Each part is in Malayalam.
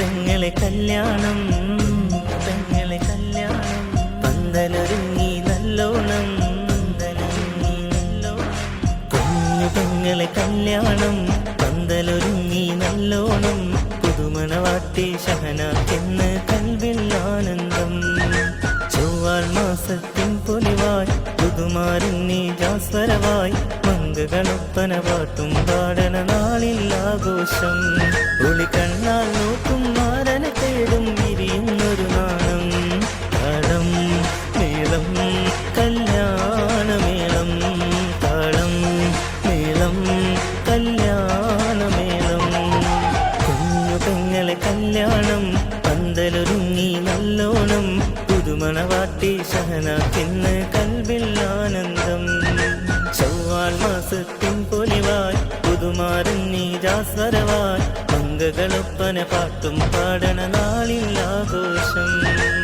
പെങ്ങളെ കല്യാണം പെങ്ങളെ കല്യാണം. പന്തലൊരുങ്ങി നല്ലോണം പന്തലൊരുങ്ങി നല്ലോണം. കുഞ്ഞു പെങ്ങളെ കല്യാണം പന്തലൊരുങ്ങി നല്ലോണം. പുതുമണവാട്ടി ഷഹനാക്കെന്ന് കൽവിൽ ആനന്ദം. ചൊവ്വാൽ മാസത്തിൻ പൊലിവായി പുതുമാരുണ്ണി ജാസ്വരവായി. മംഗകളൊപ്പന പാട്ടും പാടണ നാളിൽ ആഘോഷം. ജാസ്വരവായി മംഗകളൊപ്പന പാട്ടും പാടണ നാളിൽ ആഘോഷം.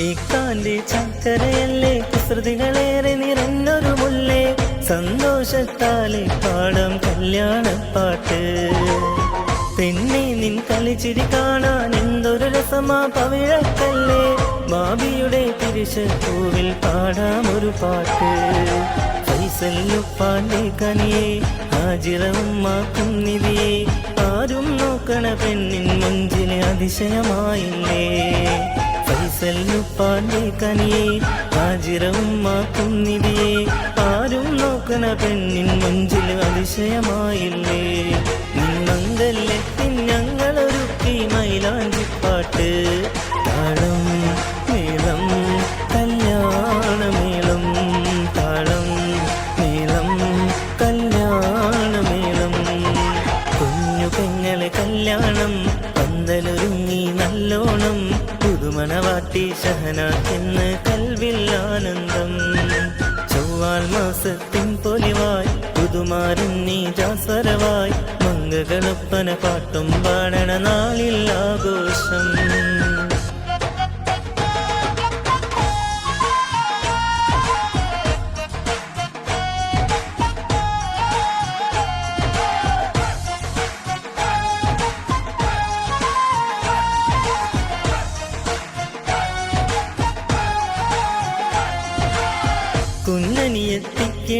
ഇക്കാന്റെ ചക്കരയല്ലേ കുസൃതികളേറെ നിറഞ്ഞൊരു മുല്ലേ? സന്തോഷത്താലെ കല്യാണ കല്യാണപ്പാട്ട്. പെണ്ണെ നിൻ കളിച്ചിരി കാണാൻ എന്തൊരു രസമാ പവിഴക്കല്ലേ? ബാബിയുടെ പാടാം ഒരു പാട്ട്. ഫൈസല്ലുപ്പാന്റെ കനിയെ ഹാജിറവുമാക്കും നിധിയെ. ആരും നോക്കണ പെണ്ണിൻ മുഞ്ചിലെ അതിശയമായില്ലേ? ഫൈസല്ലുപ്പാന്റെ കനിയെ ഹാജിറവുമാക്കും കുന്നിടിയെ ആരും നോക്കണ പെണ്ണിൻ മുഞ്ചിൽ അതിശയമായില്ലേ? ഞങ്ങളൊരു ഞങ്ങളൊരുക്കി മൈലാഞ്ചിപ്പാട്ട്. താളം ചൊവ്വാൽ മാസത്തിൻ പൊലിവായി പുതുമാരൻ ജാസരവായി മംഗകളൊപ്പന പാട്ടും പാടണ നാളിൽ ആഘോഷം.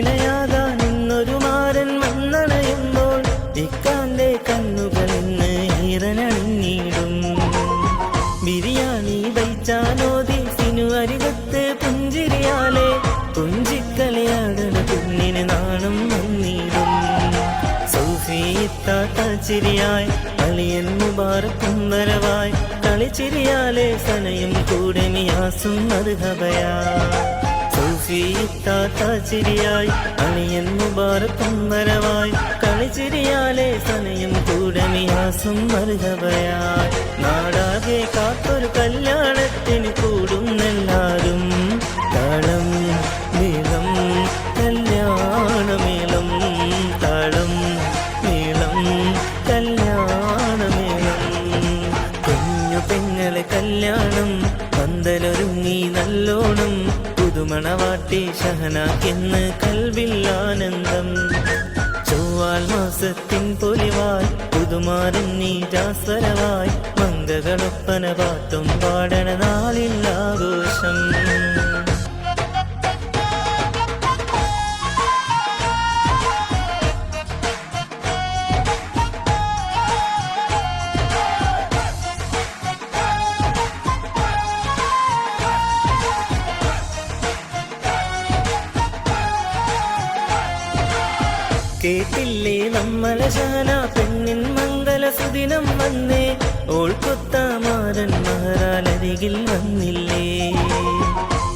കുഞ്ഞനിയെത്തിക്കിണയാകാൻ ഇന്നൊരു മാരൻ മണ്ണണയുമ്പോൾ ഇക്കാന്റെ കണ്ണുകൾ ഇന്ന് ബിരിയാണി വൈച്ചാനോതി സിനു അരികത്ത് പുഞ്ചിരിയാലെ പുഞ്ചിക്കളിയാടണ കുഞ്ഞിന് നാണം വന്നിടും. സൗഫിത്താത്ത ചിരിയായി അളിയൻ മുബാറക്കും വരവായി കളിച്ചിരിയാലെ സനയും കൂടെ മിയാസും മറുഹബയാ സൗഫിത്താത്ത ചിരിയായി അണിയൻ മുബാറക്കുന്നരവായി കളിച്ചിരിയാലെ സനയും കൂടമിയാസും മറുകവയായി നാടാകെ കാത്തൊരു കല്യാണത്തിന് കൂടുന്നെല്ലാരും. താളം നീളം കല്യാണമേളം. താളം നീളം കല്യാണമേളം. കുഞ്ഞു പെങ്ങളെ കല്യാണം പന്തലൊരുങ്ങി നല്ലോണം. പുതുമണവാട്ടി ഷഹനാക്കെന്ന് കൽവിൽ ആനന്ദം. ചൊവ്വാൽ മാസത്തിൻ പൊലിവായി പുതുമാരൻ നീരാസ്വരവായി മംഗകളൊപ്പന പാട്ടും പാടണ നാളിൽ ആഘോഷം. കേട്ടില്ലേ നമ്മളെ ശാല? പെണ്ണിൻ മംഗല സുദിനം വന്നേ. ഓൾക്കൊത്താമാരൻ മഹാരാലരികിൽ വന്നില്ലേ?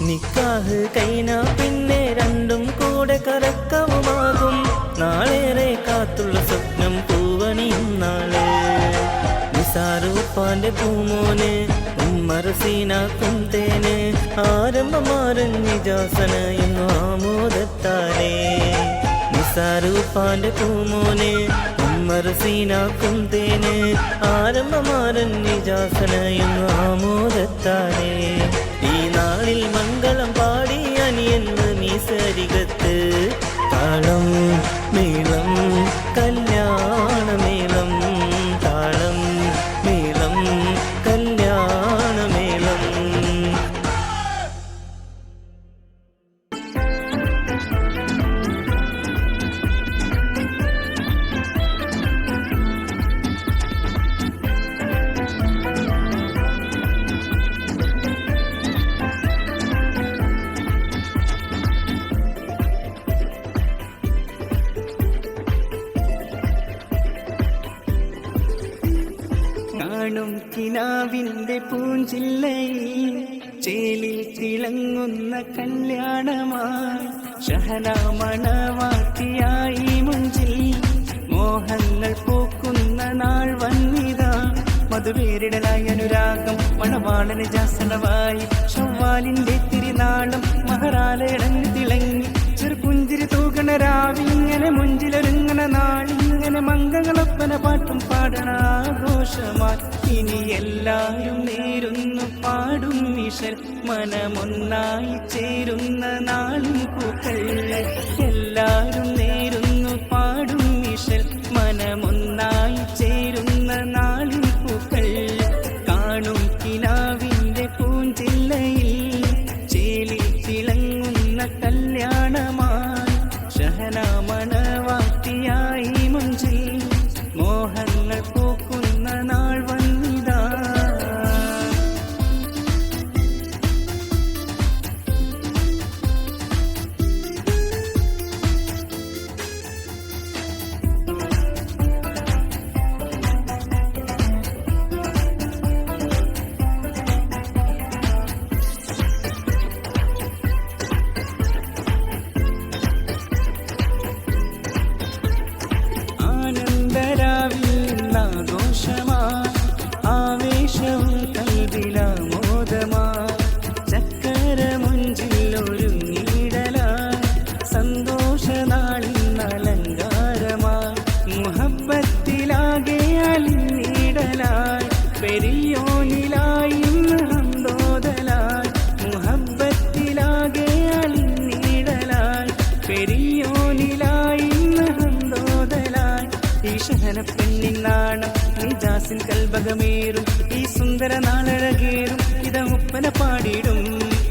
നിക്കാഹ് കൈന പിന്നെ രണ്ടും കൂടെ കറക്കവുമാകും നാളേറെ കാത്തുള്ള സ്വപ്നം പൂവണിയും നാളെ. നിസാറുപ്പാന്റെ പൂമോന് ഉമ്മറസീനാക്കും തേന് ആരംഭമാരൻ ജാസന എന്നു ആമോദത്താലേ. നിസാറുപ്പാന്റെ പൂമോന് ഉമ്മറസീനാക്കും തേന് ആരംഭമാരൻ നിജാസനയും എന്നു ആമോദത്താലേ ഈ നാളിൽ മംഗളം പാടി അനിയെന്ന് മീസരികത്ത് താളം നീളം കല്യാണമേളം പൂഞ്ചില്ലൈ? പൂഞ്ചില്ലയിൽ ചേലിൽ തിളങ്ങുന്ന കല്യാണമായി ശഹനാമണവാട്ടിയായി മുഞ്ചിൽ മോഹങ്ങൾ പൂക്കുന്ന നാൾ വന്നിതാ. മധുപേരിടലായി അനുരാഗം മണവാളന് ജാസനവായി. ഷവ്വാലിന്റെ തിരുനാളം മഹാരാലയടഞ്ഞു തിളങ്ങി. ചെറുപുഞ്ചിരി തൂകണ രാവിങ്ങനെ മുഞ്ചിലൊരുങ്ങണ നാളിങ്ങനെ മംഗളപ്പന പാട്ടും പാടണ ആഘോഷമായി ഇനി എല്ലാരും നേരുന്നു പാടും മിഷൽ മനമൊന്നായി ചേരുന്ന നാളും പൂക്കൾ. എല്ലാരും നേരുന്നു പാടും മിഷൽ മനമൊന്നായി ചേരുന്ന കൽബകമേറും ഈ സുന്ദര നാളഴകേറും ഇത ഒപ്പന പാടിയിടും.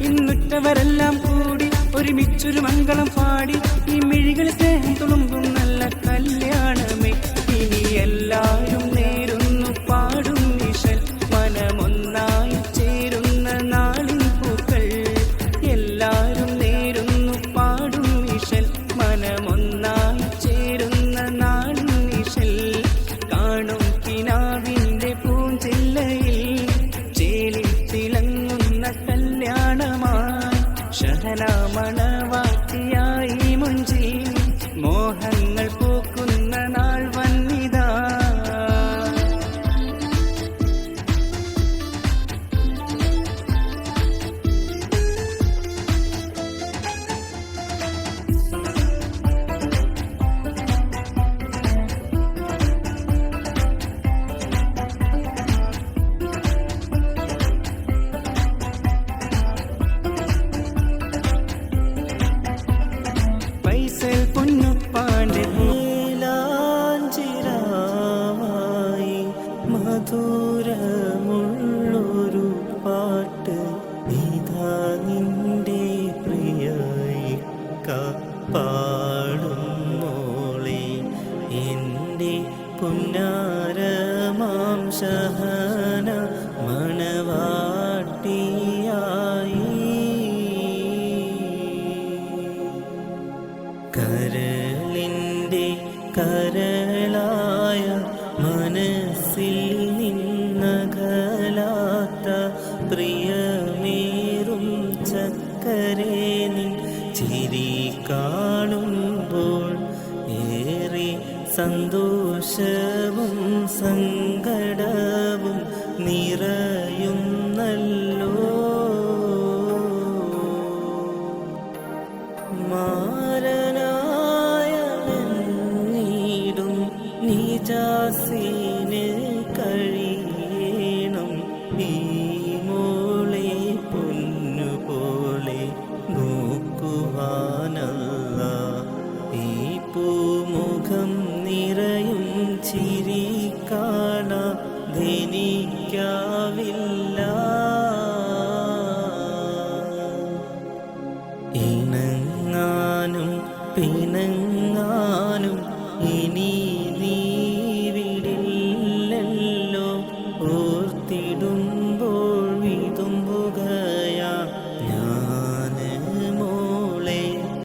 ഇന്നുറ്റവരെല്ലാം കൂടി ഒരുമിച്ചൊരു മംഗളം പാടി ഈ മിഴികളിൽ സ്നേഹം തുളുമ്പും നല്ല കല്യാണമേ. ഇനി എല്ലാരും നിന്റെ പുന്നാരമാം സഹന മണവാട്ടിയായി കരളിന്റെ കരളായ മനസ്സിൽ നിന്നകലാത്ത പ്രിയമേറും ചക്കരേ നിൻ ചിരി കാണും സന്തോഷവും സങ്കടവും Oh.